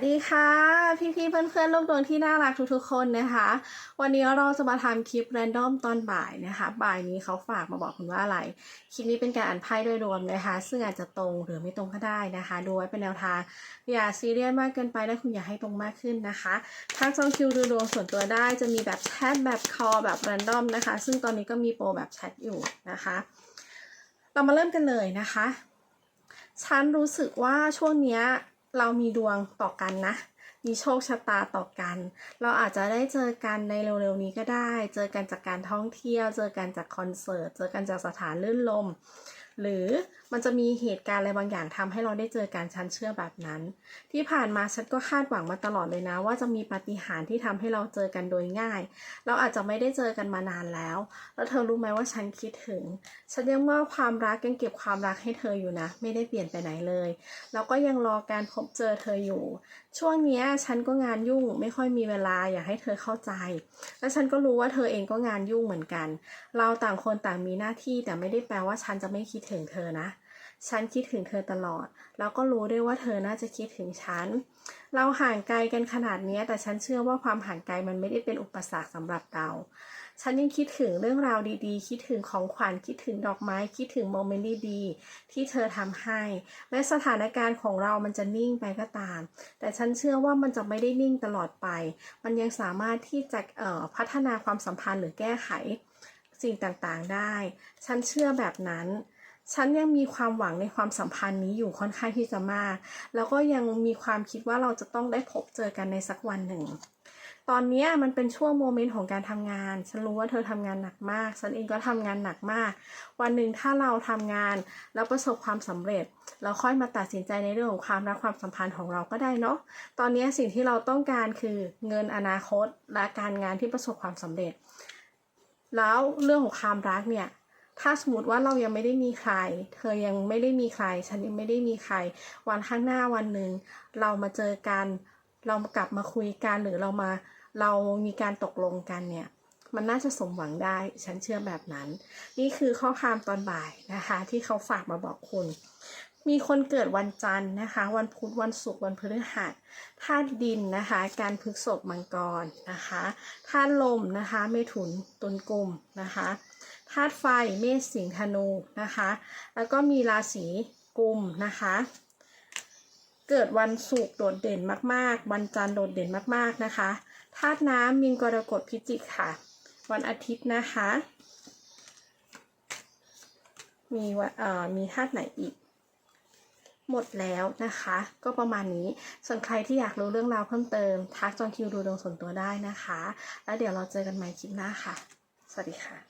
วัสดีค่ะ พี่ๆเพื่อนๆลูกดวงที่น่ารักทุกๆคนนะคะ วันนี้เราจะมาทำคลิปแรนดอมตอนบ่ายนะคะ บ่ายนี้เขาฝากมาบอกคุณว่าอะไร คลิปนี้เป็นการอ่านไพ่โดยรวมนะคะ ซึ่งอาจจะตรงหรือไม่ตรงก็ได้นะคะ ดูไว้เป็นแนวทาง อย่าซีเรียสมากเกินไปและคุณอย่าให้ตรงมากขึ้นนะคะทางจองคิวดูดวงส่วนตัวได้จะมีแบบแชทแบบคอแบบแรนดอมนะคะ ซึ่งตอนนี้ก็มีโปรแบบแชทอยู่นะคะ เรามาเริ่มกันเลยนะคะ ฉันรู้สึกว่าช่วงเนี้ย เรามีดวงต่อกันนะ มีโชคชะตาต่อกัน เราอาจจะได้เจอกันในเร็วๆนี้ก็ได้ เจอกันจากการท่องเที่ยว เจอกันจากคอนเสิร์ต เจอกันจากสถานลื่นลม หรือมันจะมีเหตุการณ์อะไรบางอย่างทำให้เราได้เจอกันฉันเชื่อแบบนั้น ที่ผ่านมาฉันก็คาดหวังมาตลอดเลยนะ ว่าจะมีปาฏิหาริย์ที่ทำให้เราเจอกันโดยง่าย เราอาจจะไม่ได้เจอกันมานานแล้ว แล้วเธอรู้ไหมว่าฉันคิดถึง ฉันยังมอบความรักยังเก็บความรักให้เธออยู่นะ ไม่ได้เปลี่ยนไปไหนเลย แล้วก็ยังรอการพบเจอเธออยู่ ช่วงนี้ฉันก็งานยุ่งไม่ค่อยมีเวลาอยากให้เธอเข้าใจ และฉันก็รู้ว่าเธอเองก็งานยุ่งเหมือนกัน เราต่างคนต่างมีหน้าที่แต่ไม่ได้แปลว่าฉันจะไม่คิดดถึงเธอนะ ฉันคิดถึงเธอตลอด แล้วก็รู้ด้วยว่าเธอน่าจะคิดถึงฉัน เราห่างไกลกันขนาดนี้ แต่ฉันเชื่อว่าความห่างไกลมันไม่ได้เป็นอุปสรรคสำหรับเรา ฉันยังคิดถึงเรื่องราวดีๆ คิดถึงของขวัญ คิดถึงดอกไม้ คิดถึงโมเมนต์ดีๆ ที่เธอทำให้ แม้สถานการณ์ของเรามันจะนิ่งไปก็ตาม แต่ฉันเชื่อว่ามันจะไม่ได้นิ่งตลอดไป มันยังสามารถที่จะพัฒนาความสัมพันธ์หรือแก้ไขสิ่งต่างๆได้ ฉันเชื่อแบบนั้น ฉันยังมีความหวังในความสัมพันธ์นี้อยู่ค่อนข้างที่จะมาก แล้วก็ยังมีความคิดว่าเราจะต้องได้พบเจอกันในสักวันหนึ่ง ตอนนี้มันเป็นช่วงโมเมนต์ของการทำงาน ฉันรู้ว่าเธอทำงานหนักมาก ฉันเองก็ทำงานหนักมาก วันหนึ่งถ้าเราทำงานแล้วประสบความสำเร็จ เราค่อยมาตัดสินใจในเรื่องของความรักความสัมพันธ์ของเราก็ได้เนาะ ตอนนี้สิ่งที่เราต้องการคือเงินอนาคตและการงานที่ประสบความสำเร็จ แล้วเรื่องของความรักเนี่ย ถ้าสมมติว่าเรายังไม่ได้มีใคร เธอยังไม่ได้มีใคร ฉันยังไม่ได้มีใคร วันข้างหน้าวันหนึ่งเรามาเจอกัน เรากลับมาคุยกันหรือเรามาเรามีการตกลงกันเนี่ย มันน่าจะสมหวังได้ ฉันเชื่อแบบนั้น นี่คือข้อความตอนบ่ายนะคะ ที่เขาฝากมาบอกคุณ มีคนเกิดวันจันทร์นะคะ วันพุธวันศุกร์วันพฤหัสธาตุดินนะคะ การพฤกษบมังกรนะคะธาตุลมนะคะเมถุนตุลกุมนะคะธาตุไฟเมษสิงห์ธนูนะคะ แล้วก็มีราศีกุมนะคะ เกิดวันศุกร์โดดเด่นมาก ๆ วันจันทร์โดดเด่นมากๆนะคะธาตุน้ำมีนกรกฎพิจิกค่ะ วันอาทิตย์นะคะ มีวันเอ่อมีธาตุไหนอีก หมดแล้วนะคะ ก็ประมาณนี้ ส่วนใครที่อยากรู้เรื่องราวเพิ่มเติม ทักจองคิวดูดวงส่วนตัวได้นะคะ แล้วเดี๋ยวเราเจอกันใหม่คลิปหน้าค่ะ สวัสดีค่ะ